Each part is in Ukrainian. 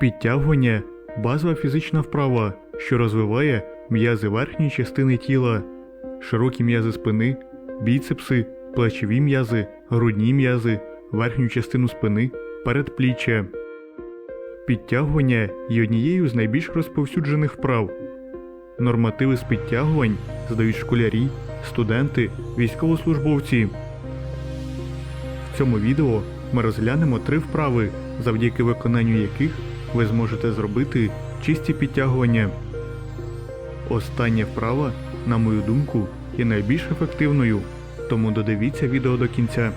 Підтягування базова фізична вправа, що розвиває м'язи верхньої частини тіла, широкі м'язи спини, біцепси, плечові м'язи, грудні м'язи, верхню частину спини, передпліччя. Підтягування є однією з найбільш розповсюджених вправ. Нормативи з підтягувань здають школярі, студенти, військовослужбовці. В цьому відео ми розглянемо три вправи, завдяки виконанню яких ви зможете зробити чисті підтягування. Остання вправа, на мою думку, є найбільш ефективною, тому додивіться відео до кінця.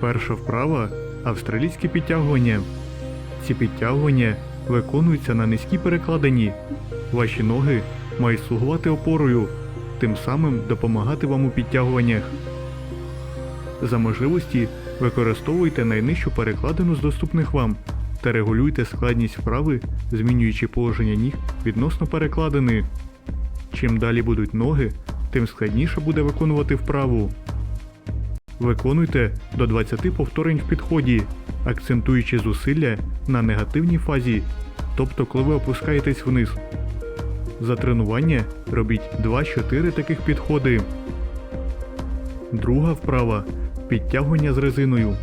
Перша вправа австралійське підтягування. Ці підтягування виконуються на низькій перекладині. Ваші ноги мають слугувати опорою, тим самим допомагати вам у підтягуваннях. За можливості використовуйте найнижчу перекладину з доступних вам та регулюйте складність вправи, змінюючи положення ніг відносно перекладини. Чим далі будуть ноги, тим складніше буде виконувати вправу. Виконуйте до 20 повторень в підході, акцентуючи зусилля на негативній фазі, тобто коли ви опускаєтесь вниз. За тренування робіть 2-4 таких підходи. Друга вправа підтягування з резиною.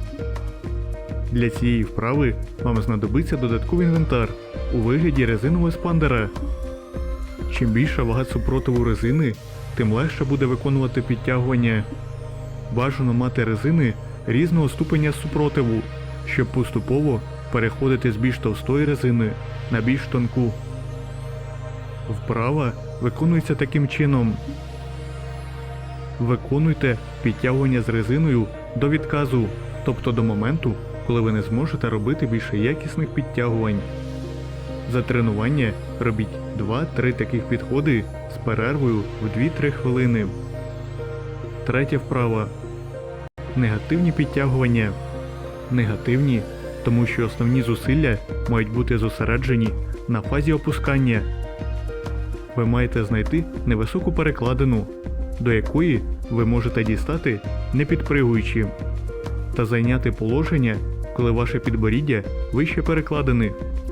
Для цієї вправи вам знадобиться додатковий інвентар у вигляді резинового спандера. Чим більша вага супротиву резини, тим легше буде виконувати підтягування. Бажано мати резини різного ступеня супротиву, щоб поступово переходити з більш товстої резини на більш тонку. Вправа виконується таким чином. Виконуйте підтягування з резиною до відказу, тобто до моменту, коли ви не зможете робити більше якісних підтягувань. За тренування робіть 2-3 таких підходи з перервою в 2-3 хвилини. Третя вправа. Негативні підтягування. Негативні, тому що основні зусилля мають бути зосереджені на фазі опускання. Ви маєте знайти невисоку перекладину, до якої ви можете дістати не підпригуючи, та зайняти положення, коли ваше підборіддя вище перекладини.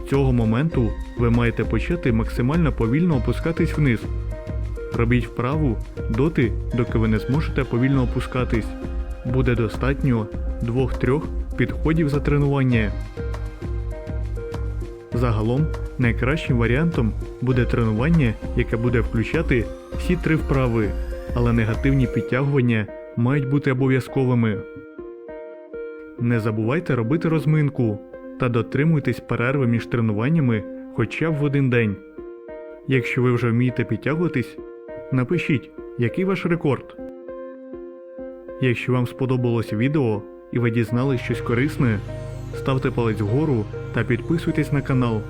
Цього моменту ви маєте почати максимально повільно опускатись вниз. Робіть вправу доти, доки ви не зможете повільно опускатись. Буде достатньо 2-3 підходів за тренування. Загалом найкращим варіантом буде тренування, яке буде включати всі три вправи, але негативні підтягування мають бути обов'язковими. Не забувайте робити розминку та дотримуйтесь перерви між тренуваннями хоча б в один день. Якщо ви вже вмієте підтягуватись, напишіть, який ваш рекорд. Якщо вам сподобалось відео і ви дізнались щось корисне, ставте палець вгору та підписуйтесь на канал.